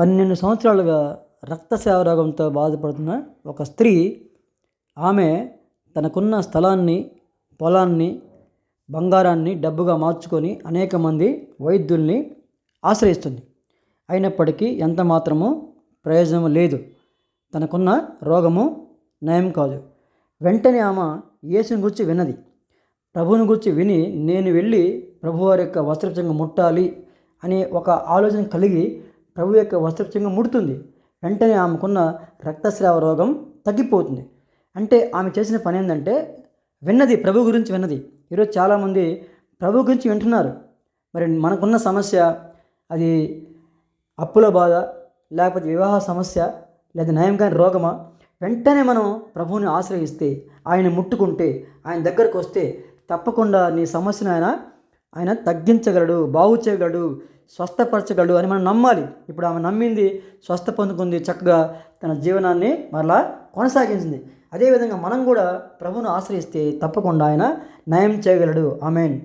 పన్నెండు సంవత్సరాలుగా రక్తస్రావ రోగంతో బాధపడుతున్న ఒక స్త్రీ ఆమె తనకున్న స్థలాన్ని పొలాన్ని బంగారాన్ని డబ్బుగా మార్చుకొని అనేక మంది వైద్యుల్ని ఆశ్రయిస్తుంది. అయినప్పటికీ ఎంత మాత్రము ప్రయోజనం లేదు. తనకున్న రోగము నయం కాదు. వెంటనే ఆమె యేసుని గురించి విన్నది. ప్రభువుని గురించి విని నేను వెళ్ళి ప్రభువారి యొక్క వస్త్రచంగా ముట్టాలి అనే ఒక ఆలోచన కలిగి ప్రభు యొక్క వస్త్రచంగా ముడుతుంది. వెంటనే ఆమెకున్న రక్తస్రావ రోగం తగ్గిపోతుంది. అంటే ఆమె చేసిన పని ఏంటంటే విన్నది ప్రభు గురించి విన్నది. ఈరోజు చాలామంది ప్రభు గురించి వింటున్నారు. మరి మనకున్న సమస్య అది అప్పుల బాధ లేకపోతే వివాహ సమస్య లేదా నయం కాని రోగమా? వెంటనే మనం ప్రభువుని ఆశ్రయిస్తే ఆయన ముట్టుకుంటే ఆయన దగ్గరకు వస్తే తప్పకుండా నీ సమస్యను ఆయన ఆయన తగ్గించగలడు బాగు చేయగలడు స్వస్థపరచగలడు అని మనం నమ్మాలి. ఇప్పుడు ఆమె నమ్మింది స్వస్థ పొందుకుంది చక్కగా తన జీవనాన్ని మరలా కొనసాగించింది. అదేవిధంగా మనం కూడా ప్రభువును ఆశ్రయిస్తే తప్పకుండా ఆయన నయం చేయగలడు. ఆమెన్.